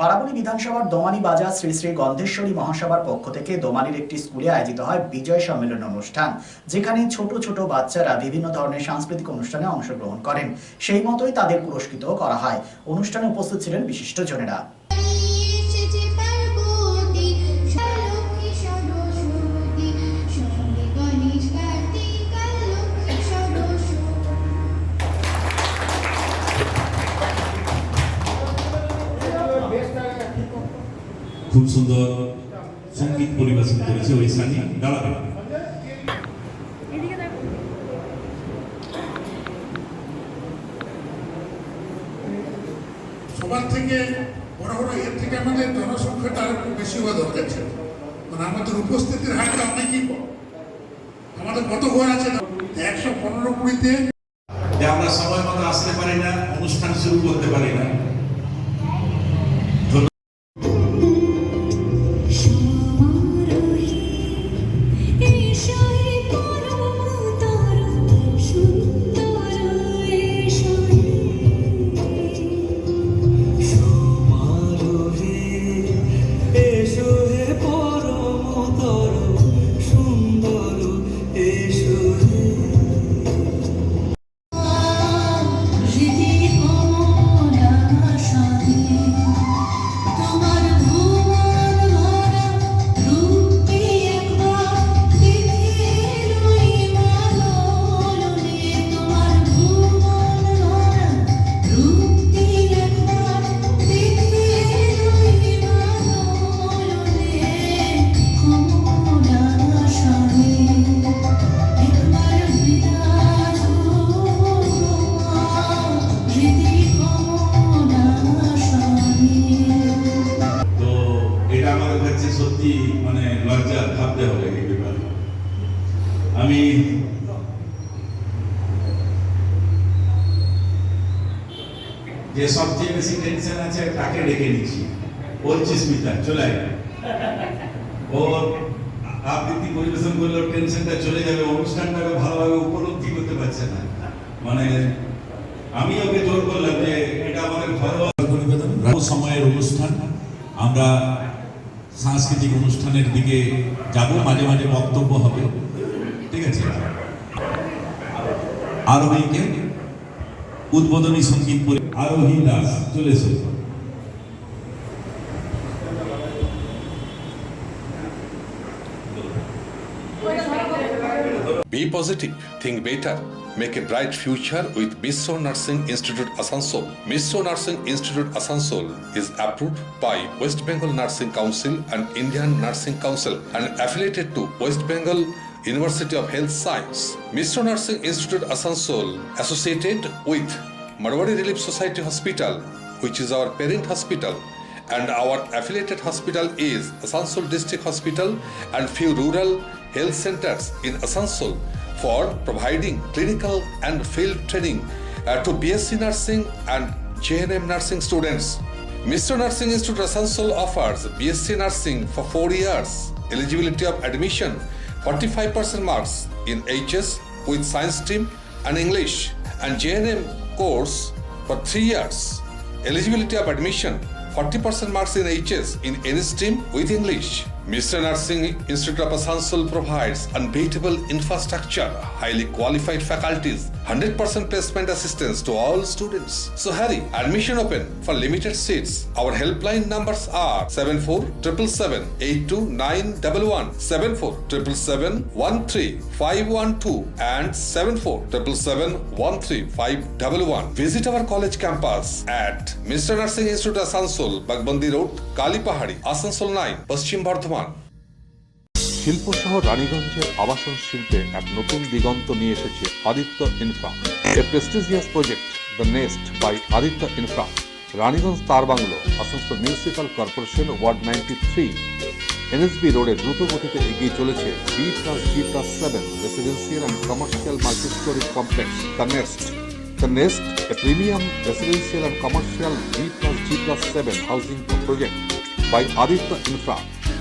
বারাবণী বিধানসভার দোমানি বাজার শ্রী শ্রী গন্ধেশ্বরী মহাসভার পক্ষ থেকে দোমানির একটি স্কুলে আয়োজিত হয় বিজয় সম্মেলন অনুষ্ঠান, যেখানে ছোট ছোট বাচ্চারা বিভিন্ন ধরনের সাংস্কৃতিক অনুষ্ঠানে অংশগ্রহণ করেন। সেই মতোই তাদের পুরস্কৃত করা হয়। অনুষ্ঠানে উপস্থিত ছিলেন বিশিষ্টজনেরা। খুব সুন্দর সংগীত পরিবেশন করেছে ওই সানি দাঁড়াবে সবার থেকে বড় বড় এর থেকে আমাদের জনসংখ্যাটা আর একটু বেশি হওয়া দরকার ছিল। মানে আমাদের উপস্থিতির হারটা অনেকই কম। আমাদের কত ঘর আছে একশো পনেরো কুড়িতে আমি যে সবচেয়ে বেশি টেনশন আছে, তাকে ডেকে নিচ্ছি। চলে ওর আবৃত্তি পরিবেশন করলে টেনশনটা চলে যাবে, অনুষ্ঠানটাকে ভালোভাবে উপলব্ধি করতে পারছে না। মানে আমি ওকে জোর করলাম যে এটা আমাদের ঘরোয়া সময়ের অনুষ্ঠান, আমরা সাংস্কৃতিক অনুষ্ঠানের দিকে যাব, মাঝে মাঝে বক্তব্য হবে। Be positive, think better, make a bright future with Missio Nursing Institute Asansol. Missio Nursing Institute Asansol is approved by West Bengal Nursing Council and Indian Nursing Council and affiliated to West Bengal University of Health Science. Missio Nursing Institute Asansol associated with Marwari Relief Society Hospital, which is our parent hospital and our affiliated hospital is Asansol District Hospital and few rural health centers in Asansol for providing clinical and field training uh, to BSc nursing and JNM nursing students. Mr. Nursing Institute Asansol offers BSc nursing for 4 years. Eligibility of admission 45% marks in HS with science stream and English and JNM course for 3 years. Eligibility of admission 40% marks in HS in any stream with English. Mr. Nursing Institute of Asansol provides unbeatable infrastructure, highly qualified faculties, 100% placement assistance to all students. So hurry, admission open for limited seats. Our helpline numbers are 7477 82911, 7477 13512 and 7477 Visit our college campus at Mr. Nursing Institute Asansol, Bagbandi Road, Kalipahari, Asansol 9, Paschim Bardhaman. শিল্পসহ রানীগঞ্জের আবাসন শিল্পে এক নতুন দিগন্ত নিয়ে এসেছে Aditya infra. A prestigious project the nest by Aditya infra. Raniganj তার bungalow Asansol municipal corporation ward ninety three NSB রোডে দ্রুত গতিতে এগিয়ে চলেছে B plus G plus seven residential and commercial multistorey complex the nest The Nest, a premium residential and commercial B plus G plus 7 housing project by Aditya Infra,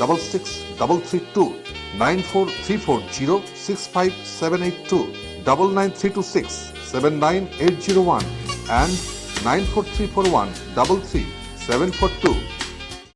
booking The Nest, Tarbanglo, near Ashoka Petrol Pump, NSB Road, Raniganj. Mobile number 93488663332 94340 double nine three two six seven nine eight zero one and nine four three four one double three seven four two